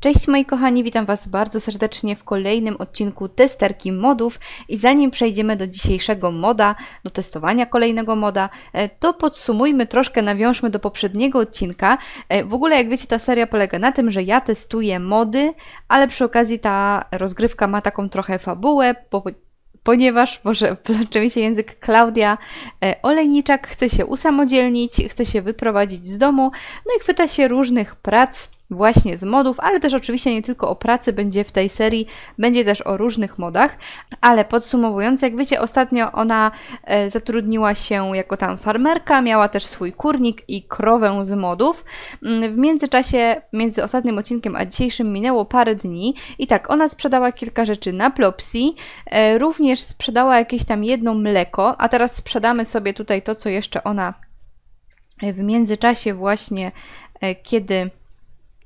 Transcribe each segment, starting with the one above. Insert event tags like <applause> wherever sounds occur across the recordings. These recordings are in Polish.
Cześć moi kochani, witam Was bardzo serdecznie w kolejnym odcinku testerki modów i zanim przejdziemy do dzisiejszego moda, do testowania kolejnego moda, e, to podsumujmy troszkę, nawiążmy do poprzedniego odcinka. E, W ogóle jak wiecie ta seria polega na tym, że ja testuję mody, ale przy okazji ta rozgrywka ma taką trochę fabułę, bo ponieważ, może <laughs> plącze mi się język, Klaudia e, Olejniczak chce się usamodzielnić, chce się wyprowadzić z domu, no i chwyta się różnych prac właśnie z modów, ale też oczywiście nie tylko o pracy będzie w tej serii, będzie też o różnych modach, ale podsumowując, jak wiecie, ostatnio ona e, zatrudniła się jako tam farmerka, miała też swój kurnik i krowę z modów. Mm, W międzyczasie, między ostatnim odcinkiem a dzisiejszym minęło parę dni i tak, ona sprzedała kilka rzeczy na Plopsi, e, również sprzedała jakieś tam jedno mleko, a teraz sprzedamy sobie tutaj to, co jeszcze ona w międzyczasie właśnie, e, kiedy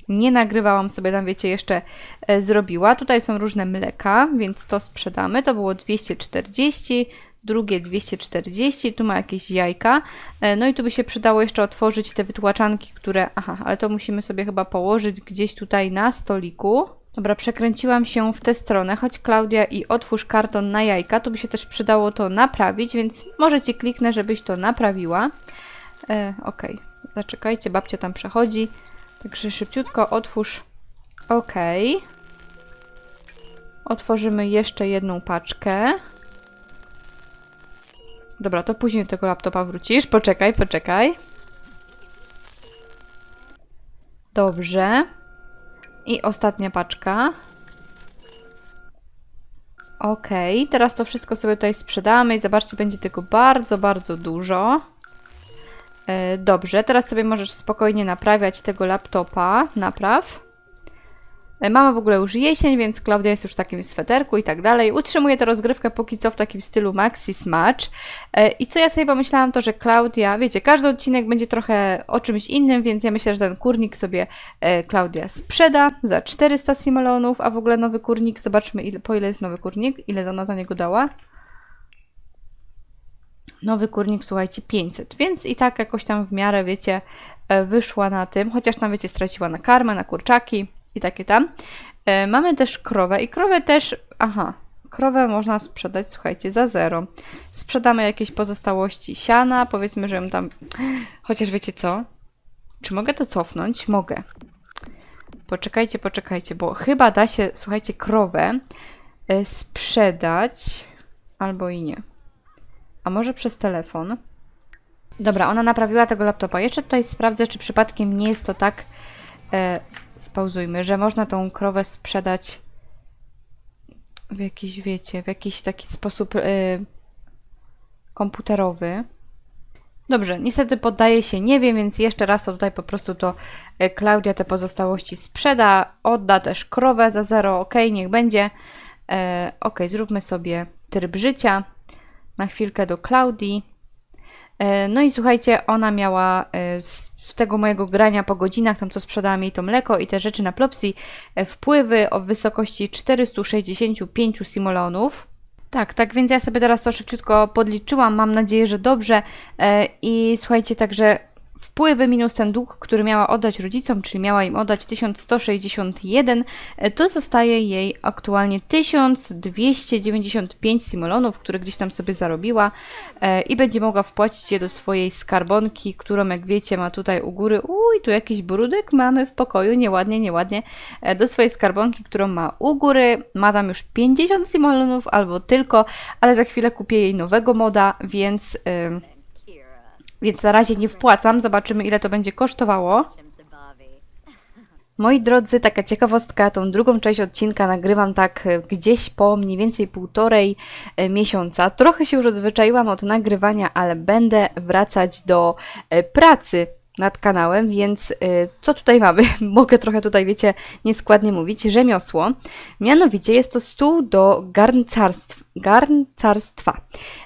nie nagrywałam sobie tam, wiecie, jeszcze e, zrobiła. Tutaj są różne mleka, więc to sprzedamy. To było 240, drugie 240, tu ma jakieś jajka. E, No i tu by się przydało jeszcze otworzyć te wytłaczanki, które... Aha, ale to musimy sobie chyba położyć gdzieś tutaj na stoliku. Dobra, przekręciłam się w tę stronę, choć Klaudia i otwórz karton na jajka, tu by się też przydało to naprawić, więc może Ci kliknę, żebyś to naprawiła. E, Okej, zaczekajcie, babcia tam przechodzi. Także szybciutko otwórz. OK. Otworzymy jeszcze jedną paczkę. Dobra, to później do tego laptopa wrócisz. Poczekaj, poczekaj. Dobrze. I ostatnia paczka. OK, teraz to wszystko sobie tutaj sprzedamy i zobaczcie, będzie tego bardzo, bardzo dużo. E, Dobrze, teraz sobie możesz spokojnie naprawiać tego laptopa. Napraw. E, Mamy w ogóle już jesień, więc Klaudia jest już w takim sweterku i tak dalej. Utrzymuję tę rozgrywkę póki co w takim stylu maxi smacz. E, I co ja sobie pomyślałam, to że Klaudia, wiecie, każdy odcinek będzie trochę o czymś innym, więc ja myślę, że ten kurnik sobie Klaudia sprzeda za 400 simolonów, a w ogóle nowy kurnik, zobaczmy ile, po ile jest nowy kurnik, ile ona za niego dała. Nowy kurnik, słuchajcie, 500, więc i tak jakoś tam w miarę, wiecie, e, wyszła na tym, chociaż tam, wiecie, straciła na karmę, na kurczaki i takie tam. E, Mamy też krowę i krowę też, aha, krowę można sprzedać, słuchajcie, za zero. Sprzedamy jakieś pozostałości siana, powiedzmy, że ją tam, chociaż wiecie co, czy mogę to cofnąć? Mogę. Poczekajcie, poczekajcie, bo chyba da się, słuchajcie, krowę e, sprzedać albo i nie. A może przez telefon? Dobra, ona naprawiła tego laptopa. Jeszcze tutaj sprawdzę, czy przypadkiem nie jest to tak. E, spauzujmy, że można tą krowę sprzedać w jakiś, wiecie, w jakiś taki sposób e, komputerowy. Dobrze, niestety poddaje się nie wiem, więc jeszcze raz to tutaj po prostu to e, Klaudia te pozostałości sprzeda, odda też krowę za zero, ok, niech będzie. E, ok, zróbmy sobie tryb życia na chwilkę do Klaudii. E, No i słuchajcie, ona miała e, z tego mojego grania po godzinach, tam co sprzedałam jej to mleko i te rzeczy na Plopsi, e, wpływy o wysokości 465 simolonów. Tak, tak więc ja sobie teraz to szybciutko podliczyłam, mam nadzieję, że dobrze. I słuchajcie, także wpływy minus ten dług, który miała oddać rodzicom, czyli miała im oddać 1161, e, to zostaje jej aktualnie 1295 simolonów, które gdzieś tam sobie zarobiła e, i będzie mogła wpłacić je do swojej skarbonki, którą jak wiecie ma tutaj u góry, uj, tu jakiś brudek mamy w pokoju, nieładnie, nieładnie, e, do swojej skarbonki, którą ma u góry, ma tam już 50 simolonów albo tylko, ale za chwilę kupię jej nowego moda, więc... ym, więc na razie nie wpłacam, zobaczymy ile to będzie kosztowało. Moi drodzy, taka ciekawostka, tą drugą część odcinka nagrywam tak e, gdzieś po mniej więcej półtorej e, miesiąca. Trochę się już odzwyczaiłam od nagrywania, ale będę wracać do e, pracy nad kanałem, więc co tutaj mamy? <laughs> Mogę trochę tutaj, wiecie, nieskładnie mówić. Rzemiosło. Mianowicie jest to stół do garncarstw, garncarstwa.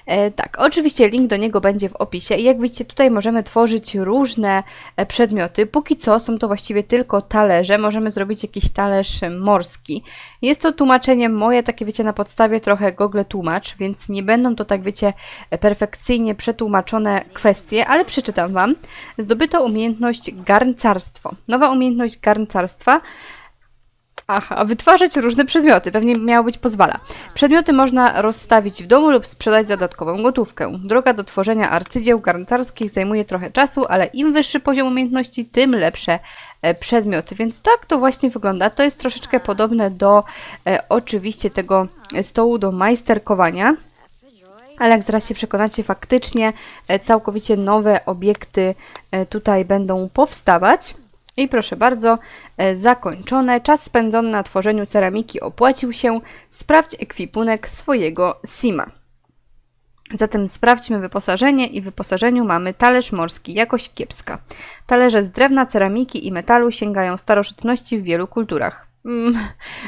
E, tak, oczywiście link do niego będzie w opisie i jak widzicie tutaj możemy tworzyć różne e, przedmioty. Póki co są to właściwie tylko talerze. Możemy zrobić jakiś talerz morski. Jest to tłumaczenie moje, takie wiecie, na podstawie trochę Google Tłumacz, więc nie będą to tak, wiecie, perfekcyjnie przetłumaczone kwestie, ale przeczytam Wam. Zdobyto umiejętność garncarstwo. Nowa umiejętność garncarstwa Aha, wytwarzać różne przedmioty, pewnie miało być pozwala. Przedmioty można rozstawić w domu lub sprzedać za dodatkową gotówkę. Droga do tworzenia arcydzieł garncarskich zajmuje trochę czasu, ale im wyższy poziom umiejętności, tym lepsze e, przedmioty. Więc tak to właśnie wygląda. To jest troszeczkę podobne do e, oczywiście tego stołu do majsterkowania. Ale jak zaraz się przekonacie, faktycznie e, całkowicie nowe obiekty e, tutaj będą powstawać. I proszę bardzo, e, zakończone. Czas spędzony na tworzeniu ceramiki opłacił się. Sprawdź ekwipunek swojego Sima. Zatem sprawdźmy wyposażenie i w wyposażeniu mamy talerz morski, jakość kiepska. Talerze z drewna, ceramiki i metalu sięgają starożytności w wielu kulturach. Mm,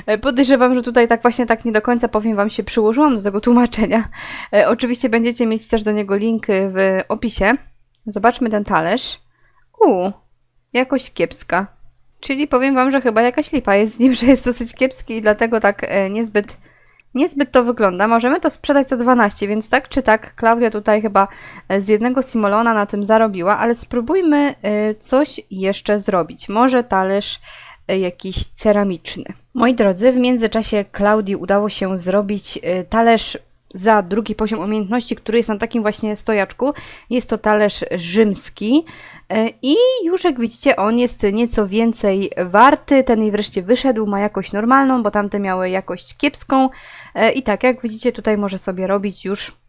e, podejrzewam, że tutaj tak właśnie tak nie do końca powiem Wam się przyłożyłam do tego tłumaczenia. E, oczywiście będziecie mieć też do niego link w opisie. Zobaczmy ten talerz. Uuu, jakość kiepska. Czyli powiem Wam, że chyba jakaś lipa jest z nim, <laughs> że jest dosyć kiepski i dlatego tak e, niezbyt, niezbyt to wygląda. Możemy to sprzedać za 12, więc tak czy tak Klaudia tutaj chyba e, z jednego simolona na tym zarobiła, ale spróbujmy e, coś jeszcze zrobić. Może talerz jakiś ceramiczny. Moi drodzy, w międzyczasie Klaudii udało się zrobić talerz za drugi poziom umiejętności, który jest na takim właśnie stojaczku. Jest to talerz rzymski e, i już jak widzicie on jest nieco więcej warty. Ten jej wreszcie wyszedł, ma jakość normalną, bo tamte miały jakość kiepską. E, I tak jak widzicie tutaj może sobie robić już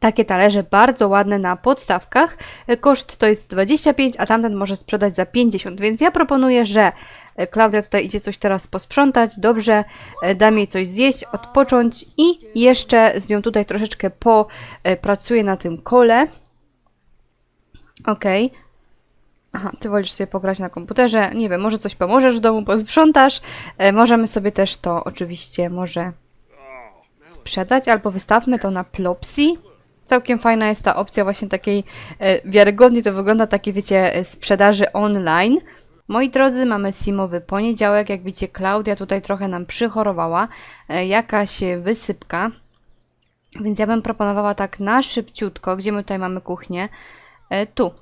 takie talerze bardzo ładne na podstawkach. E, Koszt to jest 25, a tamten może sprzedać za 50, więc ja proponuję, że Klaudia tutaj idzie coś teraz posprzątać, dobrze, e, dam jej coś zjeść, odpocząć i jeszcze z nią tutaj troszeczkę popracuję na tym kole. Okej. Aha, ty wolisz sobie pograć na komputerze. Nie wiem, może coś pomożesz w domu, posprzątasz. E, możemy sobie też to oczywiście może sprzedać, albo wystawmy to na Plopsy. Całkiem fajna jest ta opcja właśnie takiej, e, wiarygodnie to wygląda, takiej wiecie, e, sprzedaży online. Moi drodzy, mamy simowy poniedziałek, jak widzicie Klaudia tutaj trochę nam przychorowała, e, jakaś wysypka, więc ja bym proponowała tak na szybciutko, gdzie my tutaj mamy kuchnię, e, tu.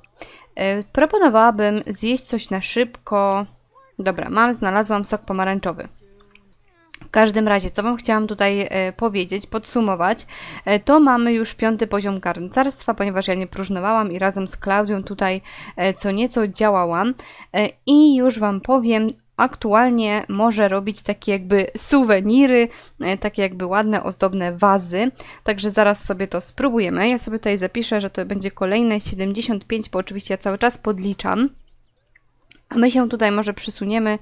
E, proponowałabym zjeść coś na szybko, dobra, mam, znalazłam sok pomarańczowy. W każdym razie, co Wam chciałam tutaj e, powiedzieć, podsumować, e, to mamy już piąty poziom garncarstwa, ponieważ ja nie próżnowałam i razem z Klaudią tutaj e, co nieco działałam i już Wam powiem, aktualnie może robić takie jakby suweniry, takie jakby ładne, ozdobne wazy, także zaraz sobie to spróbujemy. Ja sobie tutaj zapiszę, że to będzie kolejne 75, bo oczywiście ja cały czas podliczam. A my się tutaj może przysuniemy.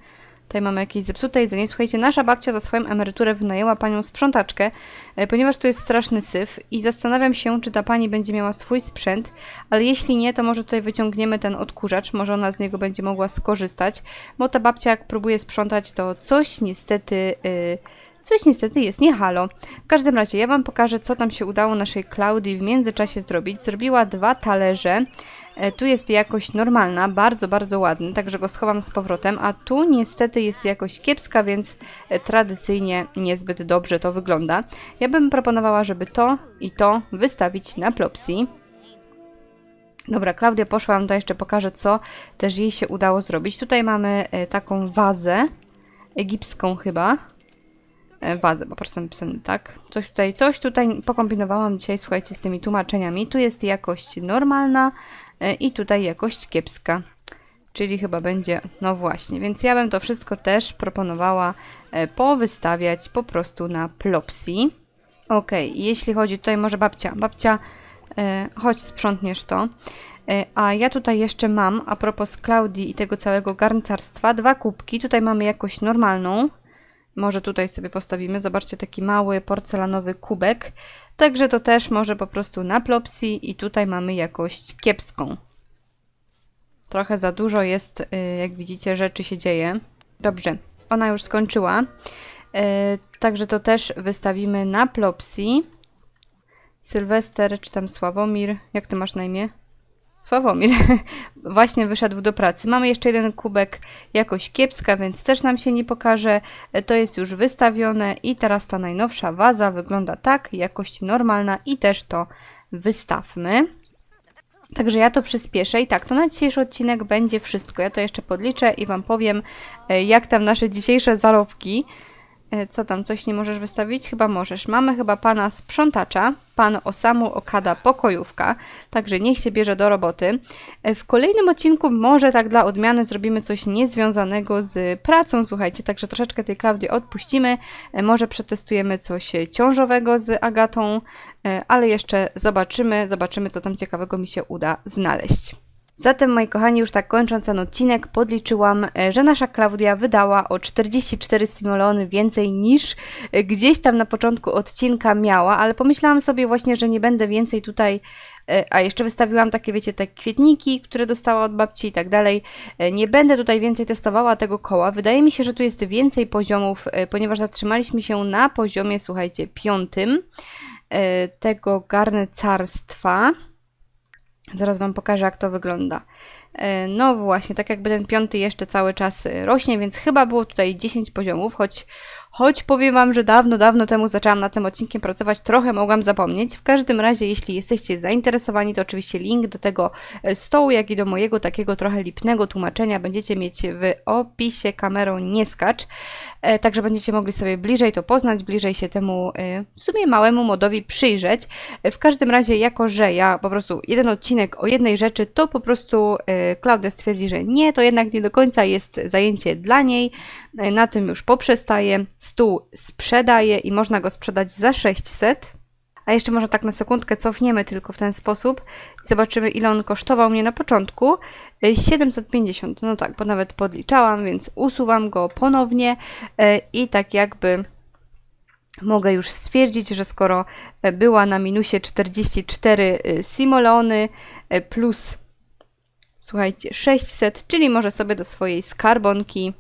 Tutaj mamy jakieś zepsute jedzenie. Słuchajcie, nasza babcia za swoją emeryturę wynajęła panią sprzątaczkę, e, ponieważ tu jest straszny syf i zastanawiam się, czy ta pani będzie miała swój sprzęt, ale jeśli nie, to może tutaj wyciągniemy ten odkurzacz, może ona z niego będzie mogła skorzystać, bo ta babcia jak próbuje sprzątać, to coś niestety... Yy, Coś niestety jest nie halo. W każdym razie ja Wam pokażę, co tam się udało naszej Klaudii w międzyczasie zrobić. Zrobiła dwa talerze. E, Tu jest jakość normalna, bardzo, bardzo ładny, także go schowam z powrotem, a tu niestety jest jakość kiepska, więc e, tradycyjnie niezbyt dobrze to wygląda. Ja bym proponowała, żeby to i to wystawić na Plopsy. Dobra, Klaudia poszła, Wam to jeszcze pokażę, co też jej się udało zrobić. Tutaj mamy e, taką wazę, egipską chyba, wazę, po prostu napisane tak. Coś tutaj, coś tutaj pokombinowałam dzisiaj, słuchajcie, z tymi tłumaczeniami. Tu jest jakość normalna i tutaj jakość kiepska. Czyli chyba będzie, no właśnie, więc ja bym to wszystko też proponowała e, powystawiać po prostu na Plopsy. Okej, jeśli chodzi tutaj może babcia, babcia, e, chodź sprzątniesz to. E, A ja tutaj jeszcze mam, a propos Klaudii i tego całego garncarstwa, dwa kubki. Tutaj mamy jakość normalną. Może tutaj sobie postawimy. Zobaczcie, taki mały porcelanowy kubek. Także to też może po prostu na Plopsy i tutaj mamy jakość kiepską. Trochę za dużo jest, y, jak widzicie, rzeczy się dzieje. Dobrze, ona już skończyła. Y, Także to też wystawimy na Plopsy. Sylwester, czy tam Sławomir, jak ty masz na imię? Sławomir <laughs> właśnie wyszedł do pracy. Mamy jeszcze jeden kubek, jakoś kiepska, więc też nam się nie pokaże. To jest już wystawione i teraz ta najnowsza waza wygląda tak, jakość normalna i też to wystawmy. Także ja to przyspieszę i tak, to na dzisiejszy odcinek będzie wszystko. Ja to jeszcze podliczę i Wam powiem, e, jak tam nasze dzisiejsze zarobki. E, Co tam, coś nie możesz wystawić? Chyba możesz. Mamy chyba pana sprzątacza, pan Osamu Okada pokojówka, także niech się bierze do roboty. E, W kolejnym odcinku może tak dla odmiany zrobimy coś niezwiązanego z pracą, słuchajcie, także troszeczkę tej Klaudii odpuścimy. E, Może przetestujemy coś ciążowego z Agatą, ale jeszcze zobaczymy, zobaczymy co tam ciekawego mi się uda znaleźć. Zatem, moi kochani, już tak kończąc ten odcinek, podliczyłam, e, że nasza Klaudia wydała o 44 simoleony więcej niż e, gdzieś tam na początku odcinka miała, ale pomyślałam sobie właśnie, że nie będę więcej tutaj, e, a jeszcze wystawiłam takie, wiecie, te kwietniki, które dostała od babci i tak dalej. Nie będę tutaj więcej testowała tego koła. Wydaje mi się, że tu jest więcej poziomów, ponieważ zatrzymaliśmy się na poziomie, słuchajcie, piątym tego garncarstwa. Zaraz Wam pokażę, jak to wygląda. E, No właśnie, tak jakby ten piąty jeszcze cały czas e, rośnie, więc chyba było tutaj 10 poziomów, choć, choć powiem Wam, że dawno, dawno temu zaczęłam nad tym odcinkiem pracować, trochę mogłam zapomnieć. W każdym razie, jeśli jesteście zainteresowani, to oczywiście link do tego e, stołu, jak i do mojego takiego trochę lipnego tłumaczenia będziecie mieć w opisie kamerą nie skacz, E, także będziecie mogli sobie bliżej to poznać, bliżej się temu e, w sumie małemu modowi przyjrzeć. W każdym razie, jako że ja po prostu jeden odcinek o jednej rzeczy, to po prostu e, Klaudia stwierdzi, że nie, to jednak nie do końca jest zajęcie dla niej. Na tym już poprzestaje. Stół sprzedaje i można go sprzedać za 600. A jeszcze może tak na sekundkę cofniemy tylko w ten sposób i zobaczymy ile on kosztował mnie na początku. Y, 750, no tak, bo nawet podliczałam, więc usuwam go ponownie y, i tak jakby mogę już stwierdzić, że skoro y, była na minusie 44 y, simolony y, plus słuchajcie 600, czyli może sobie do swojej skarbonki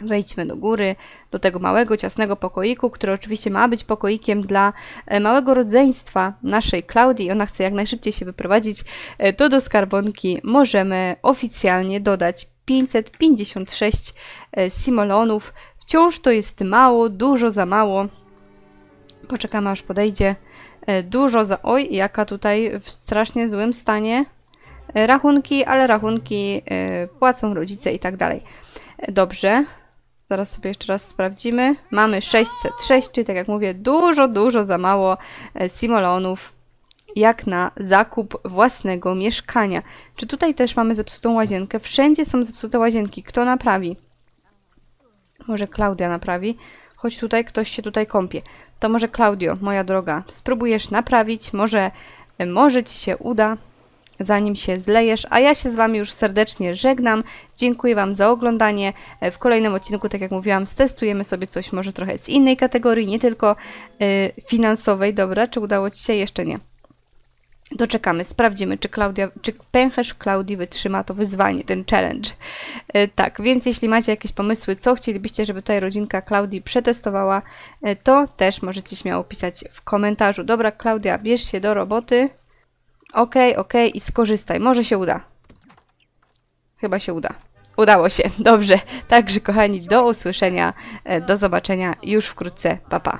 Wejdźmy do góry, do tego małego, ciasnego pokoiku, który oczywiście ma być pokoikiem dla e, małego rodzeństwa naszej Klaudii. Ona chce jak najszybciej się wyprowadzić. E, To do skarbonki możemy oficjalnie dodać 556 e, simolonów. Wciąż to jest mało, dużo za mało. Poczekamy aż podejdzie. Dużo za... Oj, jaka tutaj w strasznie złym stanie rachunki, ale rachunki płacą rodzice i tak dalej. Dobrze. Zaraz sobie jeszcze raz sprawdzimy. Mamy 606, czyli tak jak mówię, dużo, dużo za mało e, simolonów jak na zakup własnego mieszkania. Czy tutaj też mamy zepsutą łazienkę? Wszędzie są zepsute łazienki. Kto naprawi? Może Klaudia naprawi. Choć tutaj ktoś się tutaj kąpie. To może Klaudio, moja droga, spróbujesz naprawić. Może, e, może ci się uda zanim się zlejesz, a ja się z Wami już serdecznie żegnam. Dziękuję Wam za oglądanie. E, W kolejnym odcinku, tak jak mówiłam, stestujemy sobie coś może trochę z innej kategorii, nie tylko y, finansowej. Dobra, czy udało Ci się? Jeszcze nie. Doczekamy, sprawdzimy, czy, Klaudia, czy pęcherz Klaudii wytrzyma to wyzwanie, ten challenge. E, tak, więc jeśli macie jakieś pomysły, co chcielibyście, żeby tutaj rodzinka Klaudii przetestowała, e, to też możecie śmiało pisać w komentarzu. Dobra, Klaudia, bierz się do roboty. Okej, okej i skorzystaj. Może się uda. Chyba się uda. Udało się. Dobrze. Także kochani, do usłyszenia, e, do zobaczenia już wkrótce. Pa pa.